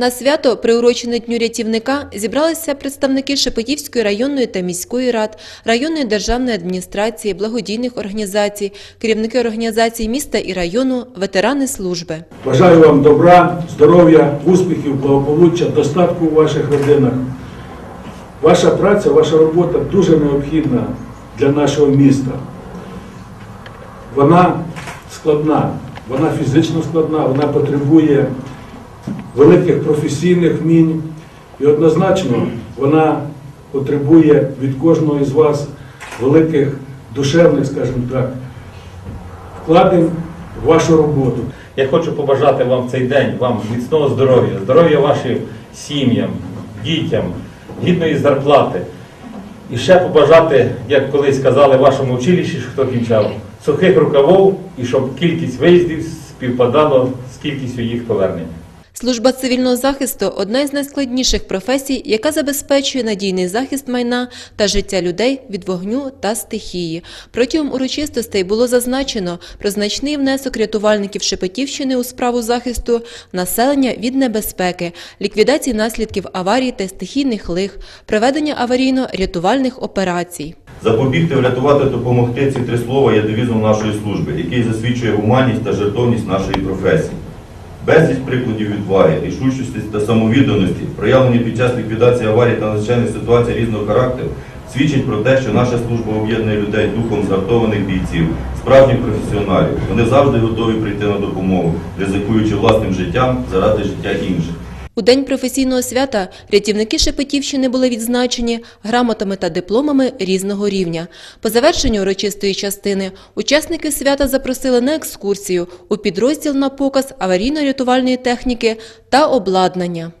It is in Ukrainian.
На свято, приурочене Дню рятівника, зібралися представники Шепетівської районної та міської рад, районної державної адміністрації, благодійних організацій, керівники організацій міста і району, ветерани служби. Бажаю вам добра, здоров'я, успіхів, благополуччя, достатку у ваших родинах. Ваша праця, ваша робота дуже необхідна для нашого міста. Вона складна, вона фізично складна, вона потребує великих професійних вмінь і однозначно вона потребує від кожного із вас великих душевних, скажімо так, вкладень в вашу роботу. Я хочу побажати вам цей день, вам міцного здоров'я, здоров'я вашим сім'ям, дітям, гідної зарплати. І ще побажати, як колись казали вашому училищі, що хто кінчав, сухих рукавов і щоб кількість виїздів співпадало з кількістю їх повернення. Служба цивільного захисту – одна із найскладніших професій, яка забезпечує надійний захист майна та життя людей від вогню та стихії. Протягом урочистостей було зазначено про значний внесок рятувальників Шепетівщини у справу захисту населення від небезпеки, ліквідації наслідків аварій та стихійних лих, проведення аварійно-рятувальних операцій. Запобігти, врятувати, допомогти ці три слова є девізом нашої служби, який засвідчує гуманність та жертовність нашої професії. Безліч прикладів відваги, рішучості та самовідданості, проявлені під час ліквідації аварій та надзвичайних ситуацій різного характеру, свідчить про те, що наша служба об'єднує людей духом згартованих бійців, справжніх професіоналів. Вони завжди готові прийти на допомогу, ризикуючи власним життям заради життя інших. У день професійного свята рятівники Шепетівщини були відзначені грамотами та дипломами різного рівня. По завершенню урочистої частини учасники свята запросили на екскурсію у підрозділ на показ аварійно-рятувальної техніки та обладнання.